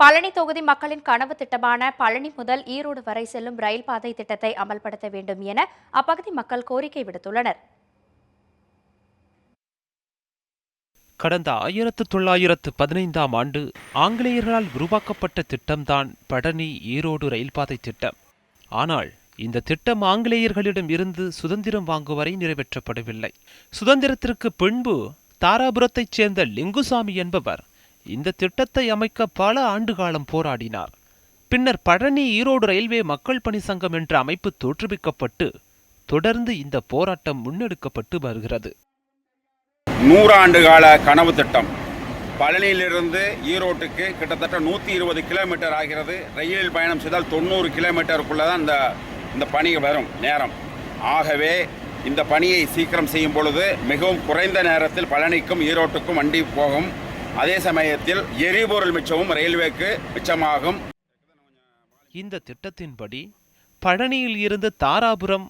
பழனி தொகுதி மக்களின் கனவு திட்டமான பழனி முதல் ஈரோடு வரை செல்லும் ரயில் பாதை திட்டத்தை அமல்படுத்த வேண்டும் என அப்பகுதி மக்கள் கோரிக்கை விடுத்துள்ளனர். கடந்த ஆயிரத்து தொள்ளாயிரத்து பதினைந்தாம் ஆண்டு ஆங்கிலேயர்களால் உருவாக்கப்பட்ட திட்டம்தான் பழனி ஈரோடு ரயில் பாதை திட்டம். ஆனால் இந்த திட்டம் ஆங்கிலேயர்களிடம் இருந்து சுதந்திரம் வாங்கும் வரை நிறைவேற்றப்படவில்லை. சுதந்திரத்திற்கு பின்பு தாராபுரத்தைச் சேர்ந்த லிங்குசாமி என்பவர் இந்த திட்டத்தை அமைக்க பல ஆண்டுகாலம் போராடினார். பின்னர் பழனி ஈரோடு ரயில்வே மக்கள் பணி சங்கம் என்ற அமைப்பு தோற்றுவிக்கப்பட்டு தொடர்ந்து இந்த போராட்டம் முன்னெடுக்கப்பட்டு வருகிறது. நூறாண்டு கால கனவு திட்டம். பழனியிலிருந்து ஈரோட்டுக்கு கிட்டத்தட்ட நூற்றி இருபது கிலோமீட்டர் ஆகிறது. ரயிலில் பயணம் செய்தால் தொண்ணூறு கிலோமீட்டருக்குள்ளே தான் இந்த இந்த பணி வரும் நேரம். ஆகவே இந்த பணியை சீக்கிரம் செய்யும் பொழுது மிகவும் குறைந்த நேரத்தில் பழனிக்கும் ஈரோட்டுக்கும் வண்டி போகும். அதே சமயத்தில் எரிபொருள் மிச்சமும் ரயில்வேக்கு மிச்சமாகும். இந்த திட்டத்தின்படி பழனியில் இருந்து தாராபுரம்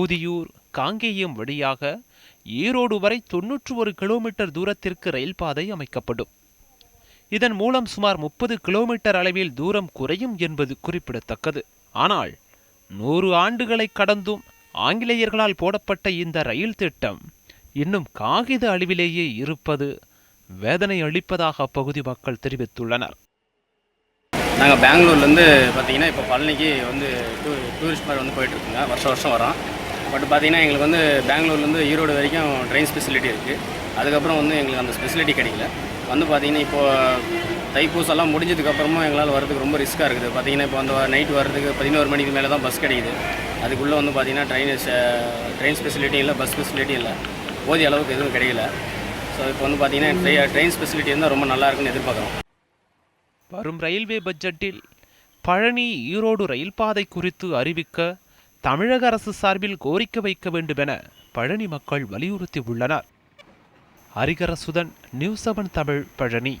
ஊதியூர் காங்கேயம் வழியாக ஈரோடு வரை தொன்னூற்று ஒரு கிலோமீட்டர் தூரத்திற்கு ரயில் பாதை அமைக்கப்படும். இதன் மூலம் சுமார் முப்பது கிலோமீட்டர் அளவில் தூரம் குறையும் என்பது குறிப்பிடத்தக்கது. ஆனால் நூறு ஆண்டுகளை கடந்தும் ஆங்கிலேயர்களால் போடப்பட்ட இந்த ரயில் திட்டம் இன்னும் காகித அளவிலேயே இருப்பது வேதனை அளிப்பதாக அப்பகுதி மக்கள் தெரிவித்துள்ளனர். நாங்கள் பெங்களூர்லேருந்து பார்த்தீங்கன்னா இப்போ பழனிக்கு வந்து டூ டூரிஸ்ட் மாதிரி வந்து போயிட்டுருக்குங்க. வருஷம் வருஷம் வரோம். பட் பார்த்தீங்கன்னா எங்களுக்கு வந்து பெங்களூர்லேருந்து ஈரோடு வரைக்கும் ட்ரெயின் ஃபெசிலிட்டி இருக்குது அதுக்கப்புறம் வந்து எங்களுக்கு அந்த ஸ்பெசிலிட்டி கிடைக்கல. வந்து பார்த்தீங்கன்னா இப்போது தைப்பூசெல்லாம் முடிஞ்சதுக்கப்புறமும் எங்களால் வரதுக்கு ரொம்ப ரிஸ்க்காக இருக்குது. பார்த்தீங்கன்னா இப்போ அந்த நைட் வரதுக்கு பதினோரு மணிக்கு மேலே தான் பஸ் கிடைக்குது. அதுக்குள்ளே வந்து பார்த்தீங்கன்னா ட்ரெயின் ட்ரெயின் ஃபெசிலிட்டி இல்லை பஸ் ஃபெசிலிட்டி இல்லை. போதிய அளவுக்கு எதுவும் கிடைக்கல. ஸோ இப்போ வந்து பார்த்தீங்கன்னா ட்ரெயின் ஃபெசிலிட்டி இருந்தால் ரொம்ப நல்லா இருக்குன்னு எதிர்பார்க்குறோம். வரும் ரயில்வே பட்ஜெட்டில் பழனி ஈரோடு ரயில் பாதை குறித்து அறிவிக்க தமிழக அரசு சார்பில் கோரிக்கை வைக்க வேண்டுமென பழனி மக்கள் வலியுறுத்தி உள்ளனர் ஹரிகரசுதன் நியூஸ் செவன் தமிழ் பழனி.